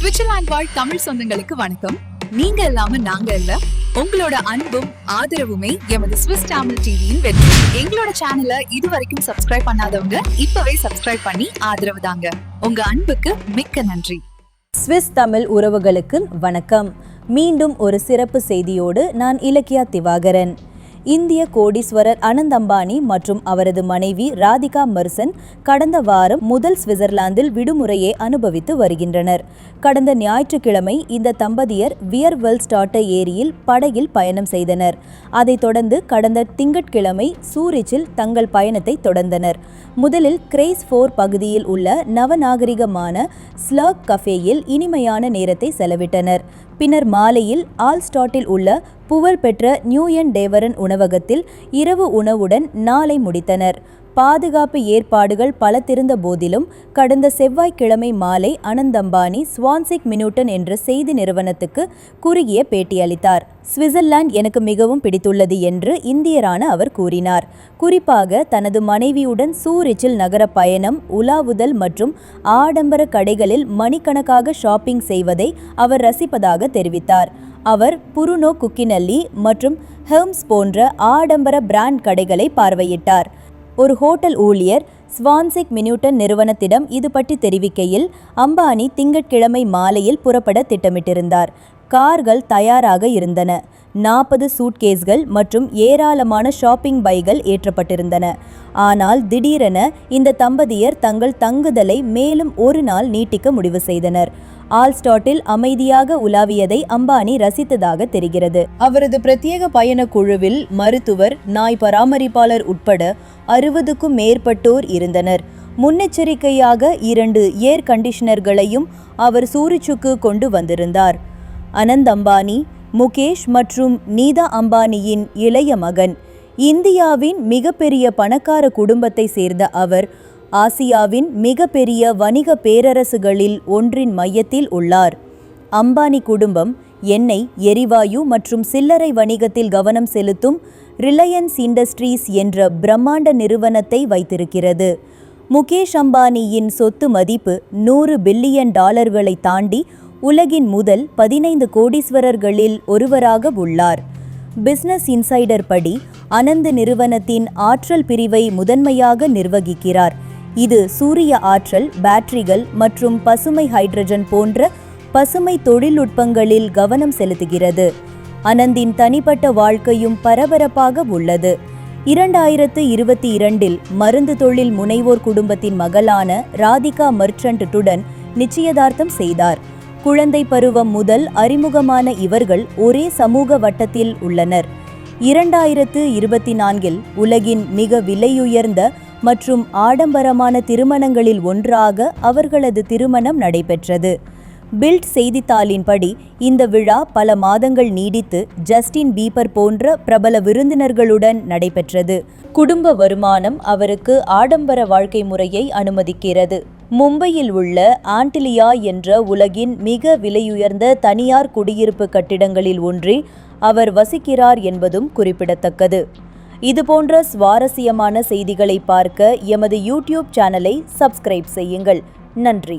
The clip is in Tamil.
சுவிட்சர்லாந்து வாழ் தமிழ் சொந்தங்களுக்கு வணக்கம். நீங்க இல்லாம நாங்க இல்ல. உங்களோட அன்பும் ஆதரவுமே எமது ஸ்விஸ் தமிழ் டிவியின் வெற்றி. எங்களோட சேனலை இதுவரைக்கும் சப்ஸ்கிரைப் பண்ணாதவங்க இப்பவே சப்ஸ்கிரைப் பண்ணி ஆதரவு தாங்க. உங்க அன்புக்கு மிக்க நன்றி. ஸ்விஸ் தமிழ் உறவுகளுக்கு வணக்கம். மீண்டும் ஒரு சிறப்பு செய்தியோடு நான் இலக்கியா திவாகரன். இந்திய கோடீஸ்வரர் அனந்த் அம்பானி மற்றும் அவரது மனைவி ராதிகா மர்சன் கடந்த வாரம் முதல் சுவிட்சர்லாந்தில் விடுமுறையை அனுபவித்து வருகின்றனர். கடந்த ஞாயிற்றுக்கிழமை இந்த தம்பதியர் வியர்வெல்ஸ்டாட்ட ஏரியில் படகில் பயணம் செய்தனர். அதைத் தொடர்ந்து கடந்த திங்கட்கிழமை சூரிச்சில் தங்கள் பயணத்தை தொடர்ந்தனர். முதலில் கிரேஸ் ஃபோர் பகுதியில் உள்ள நவநாகரிகமான ஸ்லர்க் கஃபேயில் இனிமையான நேரத்தை செலவிட்டனர். பின்னர் மாலையில் ஆல்ஸ்டாட்டில் உள்ள புகழ்பெற்ற நியூயன் டேவரன் உணவகத்தில் இரவு உணவுடன் நாளை முடித்தனர். பாதுகாப்பு ஏற்பாடுகள் பலத்திருந்த போதிலும் கடந்த செவ்வாய்க்கிழமை மாலை அனந்தம்பானி ஸ்வான்சிக் மினூட்டன் என்ற செய்தி நிறுவனத்துக்கு குறுகிய பேட்டியளித்தார். சுவிட்சர்லாந்து எனக்கு மிகவும் பிடித்துள்ளது என்று இந்தியரான அவர் கூறினார். குறிப்பாக தனது மனைவியுடன் சூரிச்சில் நகர பயணம் உலாவுதல் மற்றும் ஆடம்பர கடைகளில் மணிக்கணக்காக ஷாப்பிங் செய்வதை அவர் ரசிப்பதாக தெரிவித்தார். அவர் புருனோ குக்கினல்லி மற்றும் ஹெர்ம்ஸ் போன்ற ஆடம்பர பிராண்ட் கடைகளை பார்வையிட்டார். ஒரு ஹோட்டல் ஊழியர் ஸ்வான்சிக் மினியூட்டன் நிறுவனத்திடம் இது பற்றி தெரிவிக்கையில் அம்பானி திங்கட்கிழமை மாலையில் புறப்பட திட்டமிட்டிருந்தார். கார்கள் தயாராக இருந்தன. நாற்பது சூட்கேஸ்கள் மற்றும் ஏராளமான ஷாப்பிங் பைகள் ஏற்றப்பட்டிருந்தன. ஆனால் திடீரென இந்த தம்பதியர் தங்கள் தங்குதலை மேலும் ஒரு நாள் நீட்டிக்க முடிவு செய்தனர். ஆல்ஸ்டாட்டில் அமைதியாக உலாவியதை அம்பானி ரசித்ததாக தெரிகிறது. அவரது பிரத்யேக பயண குழுவில் மருத்துவர் நாய் பராமரிப்பாளர் உட்பட அறுபதுக்கும் மேற்பட்டோர் இருந்தனர். முன்னெச்சரிக்கையாக இரண்டு ஏர் கண்டிஷனர்களையும் அவர் சூரிச்சுக்கு கொண்டு வந்திருந்தார். அனந்த் அம்பானி முகேஷ் மற்றும் நீதா அம்பானியின் இளைய மகன். இந்தியாவின் மிகப்பெரிய பணக்கார குடும்பத்தை சேர்ந்த அவர் ஆசியாவின் மிகப்பெரிய வணிக பேரரசுகளில் ஒன்றின் மையத்தில் உள்ளார். அம்பானி குடும்பம் எண்ணெய் எரிவாயு மற்றும் சில்லறை வணிகத்தில் கவனம் செலுத்தும் ரிலையன்ஸ் இண்டஸ்ட்ரீஸ் என்ற பிரம்மாண்ட நிறுவனத்தை வைத்திருக்கிறது. முகேஷ் அம்பானியின் சொத்து மதிப்பு நூறு பில்லியன் டாலர்களை தாண்டி உலகின் முதல் பதினைந்து கோடீஸ்வரர்களில் ஒருவராக உள்ளார். பிஸ்னஸ் இன்சைடர் படி அனந்து நிறுவனத்தின் ஆற்றல் பிரிவை முதன்மையாக நிர்வகிக்கிறார். இது சூரிய ஆற்றல் பேட்டரிகள் மற்றும் பசுமை ஹைட்ரஜன் போன்ற பசுமை தொழில்நுட்பங்களில் கவனம் செலுத்துகிறது. அனந்தின் தனிப்பட்ட வாழ்க்கையும் பரபரப்பாக உள்ளது. இரண்டாயிரத்து இருபத்தி இரண்டில் மருந்து தொழில் முனைவோர் குடும்பத்தின் மகளான ராதிகா மர்ச்சன்ட்டுடன் நிச்சயதார்த்தம் செய்தார். குழந்தை பருவம் முதல் அறிமுகமான இவர்கள் ஒரே சமூக வட்டத்தில் உள்ளனர். இரண்டாயிரத்து இருபத்தி நான்கில் உலகின் மிக விலையுயர்ந்த மற்றும் ஆடம்பரமான திருமணங்களில் ஒன்றாக அவர்களது திருமணம் நடைபெற்றது. பில்ட் செய்தித்தாளின்படி இந்த விழா பல மாதங்கள் நீடித்து ஜஸ்டின் பீபர் போன்ற பிரபல விருந்தினர்களுடன் நடைபெற்றது. குடும்ப வருமானம் அவருக்கு ஆடம்பர வாழ்க்கை முறையை அனுமதிக்கிறது. மும்பையில் உள்ள ஆண்டிலியா என்ற உலகின் மிக விலையுயர்ந்த தனியார் குடியிருப்பு கட்டிடங்களில் ஒன்றில் அவர் வசிக்கிறார் என்பதும் குறிப்பிடத்தக்கது. இதுபோன்ற சுவாரஸ்யமான செய்திகளை பார்க்க எமது யூடியூப் சேனலை சப்ஸ்கிரைப் செய்யுங்கள். நன்றி.